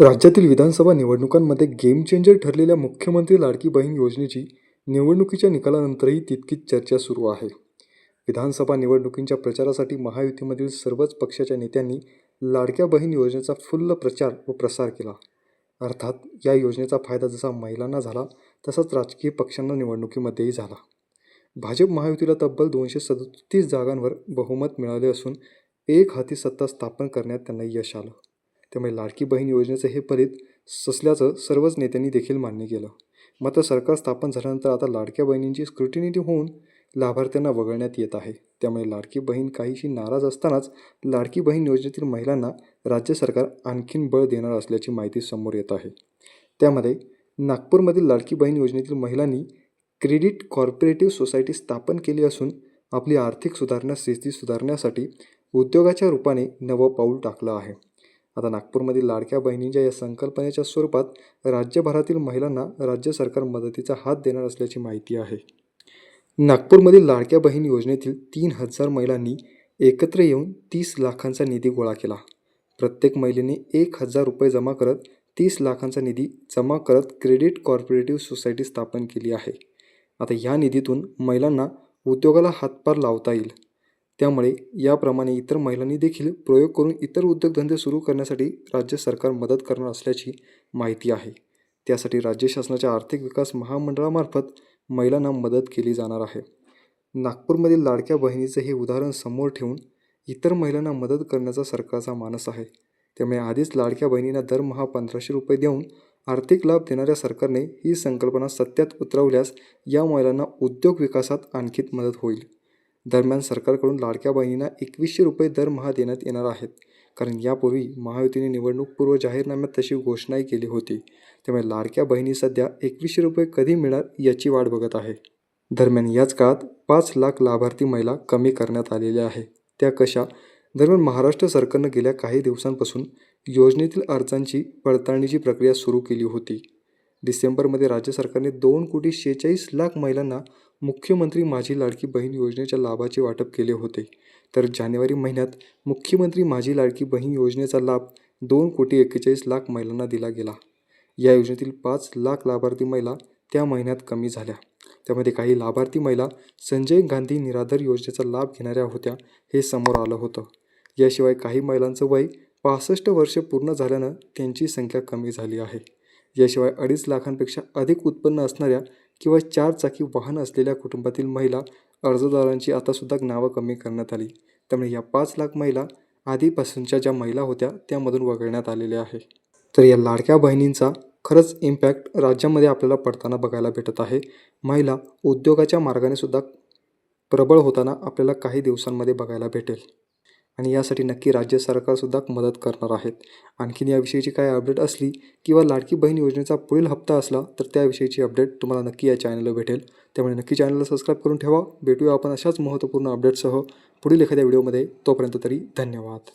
राज्यातील विधानसभा निवडणुकांमध्ये game changer ठरलेल्या मुख्यमंत्री लाडकी बहीण योजनेची निवडणुकीच्या निकालानंतरही तितकीच चर्चा सुरू आहे. विधानसभा निवडणुकींच्या प्रचारासाठी महायुतीमधील सर्वच पक्षाच्या नेत्यांनी लाडक्या बहीण योजनेचा फुल्ल प्रचार व प्रसार केला. अर्थात या योजनेचा फायदा जसा महिलांना झाला तसाच राजकीय पक्षांना निवडणुकीमध्येही झाला. भाजप महायुतीला तब्बल दोनशे सदतीस जागांवर बहुमत मिळाले असून एक हाती सत्ता स्थापन करण्यात त्यांना यश आलं. त्यामुळे लाडकी बहीण योजनेचं हे फलित ससल्याचं सर्वच नेत्यांनी देखील मान्य केलं. मात्र सरकार स्थापन झाल्यानंतर आता लाडक्या बहिणींची स्क्रुटिनिटी होऊन लाभार्थ्यांना वगळण्यात येत आहे. त्यामुळे लाडकी बहीण काहीशी नाराज असतानाच लाडकी बहीण योजनेतील महिलांना राज्य सरकार आणखीन बळ देणार असल्याची माहिती समोर येत आहे. त्यामध्ये नागपूरमधील लाडकी बहीण योजनेतील महिलांनी क्रेडिट कॉर्पोरेटिव्ह सोसायटी स्थापन केली असून आपली आर्थिक सुधारणा स्थिती सुधारण्यासाठी उद्योगाच्या रूपाने नवं पाऊल टाकलं आहे. आता नागपूरमधील लाडक्या बहिणींच्या या संकल्पनेच्या स्वरूपात राज्यभरातील महिलांना राज्य सरकार मदतीचा हात देणार असल्याची माहिती आहे. नागपूरमधील लाडक्या बहीण योजनेतील तीन हजार महिलांनी एकत्र येऊन तीस लाखांचा निधी गोळा केला. प्रत्येक महिलेने एक हजार रुपये जमा करत तीस लाखांचा निधी जमा करत क्रेडिट कॉर्पोरेटिव्ह सोसायटी स्थापन केली आहे. आता या निधीतून महिलांना उद्योगाला हातभार लावता येईल. त्यामुळे याप्रमाणे इतर महिलांनी देखील प्रयोग करून इतर उद्योगधंदे सुरू करण्यासाठी राज्य सरकार मदत करणार असल्याची माहिती आहे. त्यासाठी राज्य शासनाच्या आर्थिक विकास महामंडळामार्फत महिलांना मदत केली जाणार आहे. नागपूरमधील लाडक्या बहिणीचं हे उदाहरण समोर ठेवून इतर महिलांना मदत करण्याचा सरकारचा मानस आहे. त्यामुळे आधीच लाडक्या बहिणींना दरमहा पंधराशे रुपये देऊन आर्थिक लाभ देणाऱ्या सरकारने ही संकल्पना सत्यात उतरवल्यास या महिलांना उद्योग विकासात आणखी मदत होईल. दरम्यान सरकारकडून लाडक्या बहिणींना एकवीसशे रुपये दरमहा देण्यात येणार आहेत. कारण यापूर्वी महायुतीने निवडणूकपूर्व जाहीरनाम्यात तशी घोषणाही केली होती. त्यामुळे लाडक्या बहिणी सध्या एकवीसशे रुपये कधी मिळणार याची वाट बघत आहे. दरम्यान याच काळात पाच लाख लाभार्थी महिला कमी करण्यात आलेल्या आहे. त्या कशा? दरम्यान महाराष्ट्र सरकारनं गेल्या काही दिवसांपासून योजनेतील अर्जांची पडताळणीची प्रक्रिया सुरू केली होती. डिसेंबरमध्ये राज्य सरकारने दोन कोटी शेहेचाळीस लाख महिलांना मुख्यमंत्री माझी लाडकी बहीण योजनेच्या लाभाचे वाटप केले होते. तर जानेवारी महिन्यात मुख्यमंत्री माझी लाडकी बहीण योजनेचा लाभ दोन कोटी एक्केचाळीस लाख महिलांना दिला गेला. या योजनेतील पाच लाख लाभार्थी महिला त्या महिन्यात कमी झाल्या. त्यामध्ये काही लाभार्थी महिला संजय गांधी निराधार योजनेचा लाभ घेणाऱ्या होत्या हे समोर आलं होतं. याशिवाय काही महिलांचं वय पासष्ट वर्षे पूर्ण झाल्यानं त्यांची संख्या कमी झाली आहे. याशिवाय अडीच लाखांपेक्षा अधिक उत्पन्न असणाऱ्या किंवा चार चाकी वाहन असलेल्या कुटुंबातील महिला अर्जदारांची आतासुद्धा नावं कमी करण्यात आली. त्यामुळे या पाच लाख महिला आधीपासूनच्या ज्या महिला होत्या त्यामधून वगळण्यात आलेल्या आहे. तर या लाडक्या बहिणींचा खरंच इम्पॅक्ट राज्यामध्ये आपल्याला पडताना बघायला भेटत आहे. महिला उद्योगाच्या मार्गाने सुद्धा प्रबळ होताना आपल्याला काही दिवसांमध्ये बघायला भेटेल. आणि यासाठी नक्की राज्य सरकारसुद्धा मदत करणार आहेत. आणखीन याविषयीची काय अपडेट असली किंवा लाडकी बहीण योजनेचा पुढील हप्ता असला तर त्याविषयीची अपडेट तुम्हाला नक्की या चॅनलला भेटेल. त्यामुळे नक्की चॅनलला सबस्क्राईब करून ठेवा. भेटूया आपण अशाच महत्त्वपूर्ण अपडेटसह पुढील एखाद्या व्हिडिओमध्ये तोपर्यंत तरी धन्यवाद.